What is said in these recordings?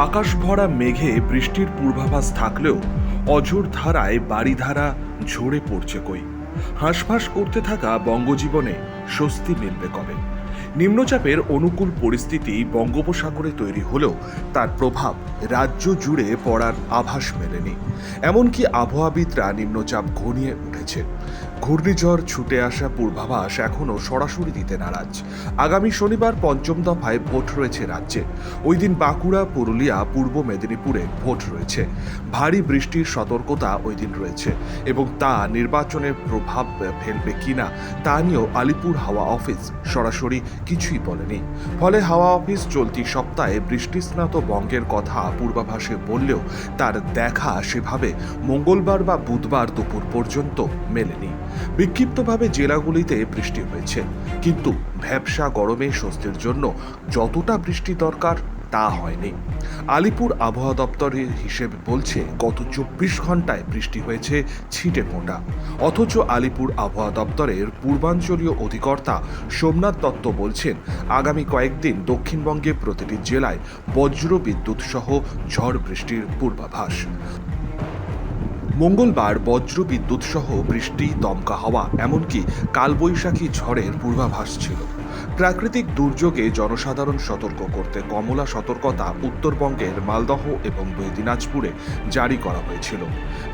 আকাশ ভরা মেঘে বৃষ্টির পূর্বাভাস থাকলেও অঝোর ধারায় বাড়িধারা ঝরে পড়ছে কই। হাঁসফাঁস করতে থাকা বঙ্গজীবনে স্বস্তি মিলবে কবে? নিম্নচাপের অনুকূল পরিস্থিতি বঙ্গোপসাগরে তৈরি হলেও তার প্রভাব রাজ্য জুড়ে পড়ার আভাস মেলেনি। এমনকি আবহাওয়াবিদরা নিম্নচাপ ঘনিয়ে উঠেছে। ঘূর্ণিঝড় ছুটে আসা পূর্বাভাস এখনও সরাসরি দিতে নারাজ। আগামী শনিবার পঞ্চম দফায় ভোট রয়েছে রাজ্যে। ওই দিন বাঁকুড়া, পুরুলিয়া, পূর্ব মেদিনীপুরে ভোট রয়েছে। ভারী বৃষ্টির সতর্কতা ওই দিন রয়েছে এবং তা নির্বাচনের প্রভাব ফেলবে কিনা তা নিয়েও আলিপুর হাওয়া অফিস সরাসরি কিছুই বলেনি। ফলে হাওয়া অফিস চলতি সপ্তাহে বৃষ্টিস্নাত বঙ্গের কথা পূর্বাভাসে বললেও তার দেখা সেভাবে মঙ্গলবার বা বুধবার দুপুর পর্যন্ত মেলেনি। বিক্ষিপ্তভাবে জেলাগুলিতে বৃষ্টি হয়েছে। কিন্তু ভ্যাবসা গরমে স্বস্তির জন্য যতটা বৃষ্টি দরকার তা হয়নি। আলিপুর আবহাওয়া দপ্তরের হিসেব বলছে, গত চব্বিশ ঘন্টায় বৃষ্টি হয়েছে ছিটে ফোঁটা অথচ আলিপুর আবহাওয়া দপ্তরের পূর্বাঞ্চলীয় অধিকর্তা সোমনাথ দত্ত বলছেন, আগামী কয়েকদিন দক্ষিণবঙ্গে প্রতিটি জেলায় বজ্র বিদ্যুৎ সহ ঝড় বৃষ্টির পূর্বাভাস। মঙ্গলবার বজ্র বিদ্যুৎ সহ বৃষ্টি, দমকা হওয়া, এমনকি কালবৈশাখী ঝড়ের পূর্বাভাস ছিল। প্রাকৃতিক দুর্যোগে জনসাধারণ সতর্ক করতে কমলা সতর্কতা উত্তরবঙ্গের মালদহ এবং দুই দিনাজপুরে জারি করা হয়েছিল।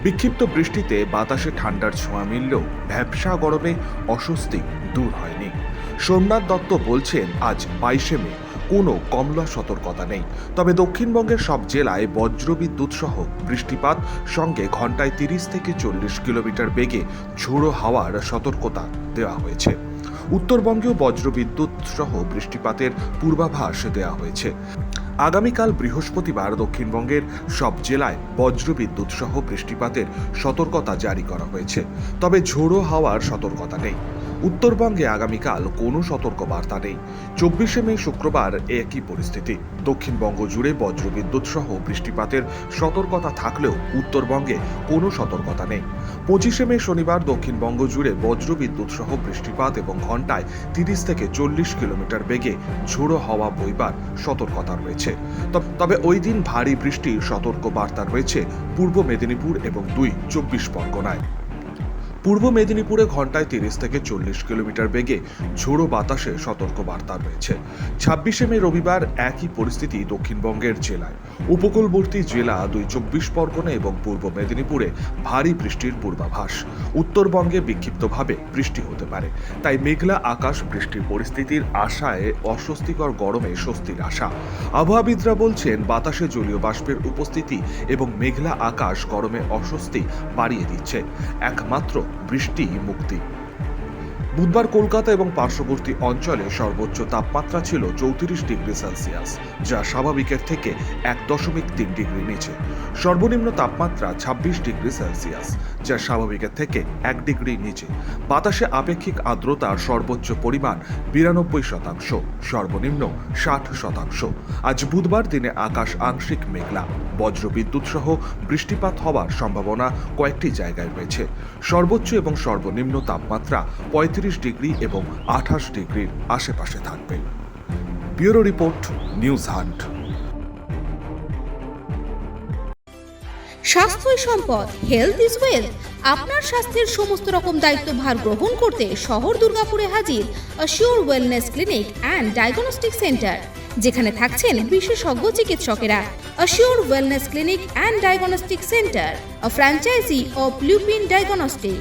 বিক্ষিপ্ত বৃষ্টিতে বাতাসে ঠান্ডার ছোঁয়া মিললেও ভ্যাবসা গরমে অস্বস্তি দূর হয়নি। সোমনাথ দত্ত বলছেন, আজ বাইশে মে। কোনো কমলা সতর্কতা নেই। তবে দক্ষিণবঙ্গের সব জেলায় বজ্রবিদ্যুৎ সহ বৃষ্টিপাত, সঙ্গে ঘন্টায় তিরিশ থেকে চল্লিশ কিলোমিটার বেগে ঝোড়ো হাওয়ার সতর্কতা দেওয়া হয়েছে। উত্তরবঙ্গেও বজ্রবিদ্যুৎ সহ বৃষ্টিপাতের পূর্বাভাস দেওয়া হয়েছে। আগামীকাল বৃহস্পতিবার দক্ষিণবঙ্গের সব জেলায় বজ্রবিদ্যুৎ সহ বৃষ্টিপাতের সতর্কতা জারি করা হয়েছে। তবে ঝোড়ো হাওয়ার সতর্কতা নেই। উত্তরবঙ্গে আগামীকাল কোনো সতর্কবার্তা নেই। চব্বিশে মে শুক্রবার একই পরিস্থিতি। দক্ষিণবঙ্গ জুড়ে বজ্রবিদ্যুৎ সহ বৃষ্টিপাতের সতর্কতা থাকলেও উত্তরবঙ্গে কোনো সতর্কতা নেই। পঁচিশে মে শনিবার দক্ষিণবঙ্গ জুড়ে বজ্রবিদ্যুৎ সহ বৃষ্টিপাত এবং ঘন্টায় তিরিশ থেকে চল্লিশ কিলোমিটার বেগে ঝোড়ো হওয়া বইবার সতর্কতা রয়েছে। তবে ওই দিন ভারী বৃষ্টির সতর্ক বার্তা রয়েছে পূর্ব মেদিনীপুর এবং দুই চব্বিশ পরগনায়। পূর্ব মেদিনীপুরে ঘন্টায় তিরিশ থেকে চল্লিশ কিলোমিটার বেগে ঝোড়ো বাতাসে সতর্ক বার্তা রয়েছে। ছাব্বিশে মে রবিবার একই পরিস্থিতি দক্ষিণবঙ্গের জেলায়। উপকূলবর্তী জেলা দুই চব্বিশ পরগনা এবং পূর্ব মেদিনীপুরে ভারী বৃষ্টির পূর্বাভাস। উত্তরবঙ্গে বিক্ষিপ্তভাবে বৃষ্টি হতে পারে। তাই মেঘলা আকাশ বৃষ্টির পরিস্থিতির আশায় অস্বস্তিকর গরমে স্বস্তির আশা। আবহাওয়াবিদরা বলছেন, বাতাসে জলীয় বাষ্পের উপস্থিতি এবং মেঘলা আকাশ গরমে অস্বস্তি বাড়িয়ে দিচ্ছে। একমাত্র বৃষ্টি মুক্তি। বুধবার কলকাতা এবং পার্শ্ববর্তী অঞ্চলে সর্বোচ্চ তাপমাত্রা ছিল চৌত্রিশ ডিগ্রি সেলসিয়াস, যা স্বাভাবিকের থেকে এক দশমিক তিন ডিগ্রি নিচে। সর্বনিম্ন তাপমাত্রা ছাব্বিশ ডিগ্রি সেলসিয়াস, যা স্বাভাবিকের থেকে এক ডিগ্রি নিচে। বাতাসে আপেক্ষিক আর্দ্রতার সর্বোচ্চ পরিমাণ বিরানব্বই শতাংশ, সর্বনিম্ন ষাট শতাংশ। আজ বুধবার দিনে আকাশ আংশিক মেঘলা, বজ্রবিদ্যুৎ সহ বৃষ্টিপাত হওয়ার সম্ভাবনা কয়েকটি জায়গায় রয়েছে। সর্বোচ্চ এবং সর্বনিম্ন তাপমাত্রা পঁয়ত্রিশ ডিগ্রি এবং আঠাশ ডিগ্রির আশেপাশে থাকবে। Bureau report, news hunt. স্বাস্থ্যই সম্পদ, হেলথ ইজ ওয়েলথ। আপনার স্বাস্থ্যের সমস্ত রকম দায়িত্বভার গ্রহণ করতে শহর দুর্গাপুরে হাজির sure wellness clinic and diagnostic centre যেখানে থাকছেন বিশেষজ্ঞ চিকিৎসকেরা। Sure wellness clinic and diagnostic centre franchise of Lupin diagnostic